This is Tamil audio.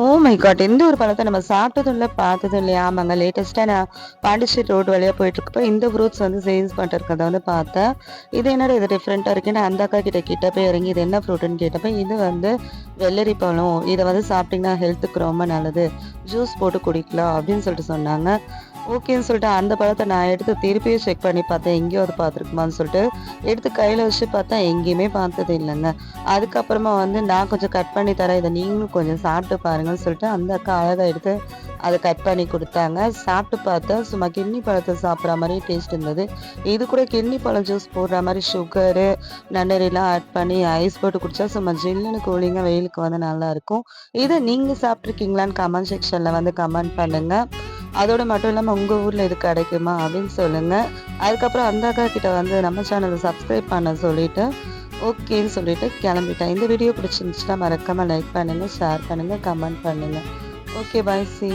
ஓ மை காட் இந்த ஒரு பழத்தை நம்ம சாப்பிட்டதும் இல்லை பார்த்ததும் இல்லையா? ஆமாங்க லேட்டஸ்ட்டாக நான் பாண்டிச்சேரி ரோடு வழியாக போயிட்டு இருக்கப்போ இந்த ஃப்ரூட்ஸ் வந்து சேல்ஸ் பண்ணிட்டு வந்து பார்த்தேன். இது என்னடா இது டிஃப்ரெண்ட்டாக இருக்குன்னு அந்த அக்கா கிட்ட கிட்ட போய் இறங்கி இது என்ன ஃப்ரூட்டுன்னு கேட்டப்போ இது வந்து வெள்ளரி பழம். இதை வந்து சாப்பிட்டிங்கன்னா ஹெல்த்துக்கு ரொம்ப நல்லது. ஜூஸ் போட்டு குடிக்கலாம் அப்படின்னு சொல்லிட்டு சொன்னாங்க. ஓகேன்னு சொல்லிட்டு அந்த பழத்தை நான் எடுத்து திருப்பியும் செக் பண்ணி பார்த்தேன். எங்கேயோ அது பார்த்துருக்குமான்னு சொல்லிட்டு எடுத்து கையில் வச்சு பார்த்தா எங்கேயுமே பார்த்தது இல்லைங்க. அதுக்கப்புறமா வந்து நான் கொஞ்சம் கட் பண்ணி தரேன். இதை நீங்களும் கொஞ்சம் சாப்பிட்டு பாருங்கன்னு சொல்லிட்டு அந்த அக்கா அழகாக எடுத்து அதை கட் பண்ணி கொடுத்தாங்க. சாப்பிட்டு பார்த்தா சும்மா கிண்ணி பழத்தை சாப்பிட்ற மாதிரி டேஸ்ட் இருந்தது. இது கூட கிண்ணி பழம் ஜூஸ் போடுற மாதிரி சுகரு நன்னரிலாம் ஆட் பண்ணி ஐஸ் போட்டு குடிச்சா சும்மா ஜில்லுன்னு கூலிங்காக வெயிலுக்கு வந்து நல்லாயிருக்கும் இதை நீங்கள் சாப்பிட்ருக்கீங்களான்னு கமெண்ட் செக்ஷனில் வந்து கமெண்ட் பண்ணுங்கள் அதோட மட்டும் இல்லாமல் உங்கள் ஊரில் இது கிடைக்குமா அப்படின்னு சொல்லுங்கள் அதுக்கப்புறம் அந்த அக்கா கிட்ட வந்து நம்ம சேனலை சப்ஸ்கிரைப் பண்ண சொல்லிட்டு ஓகேன்னு சொல்லிட்டு கிளம்பிட்டேன். இந்த வீடியோ பிடிச்சிருந்துச்சுன்னா மறக்காமல் லைக் பண்ணுங்கள் ஷேர் பண்ணுங்கள் கமெண்ட் பண்ணுங்கள் ஓகே பாய் சி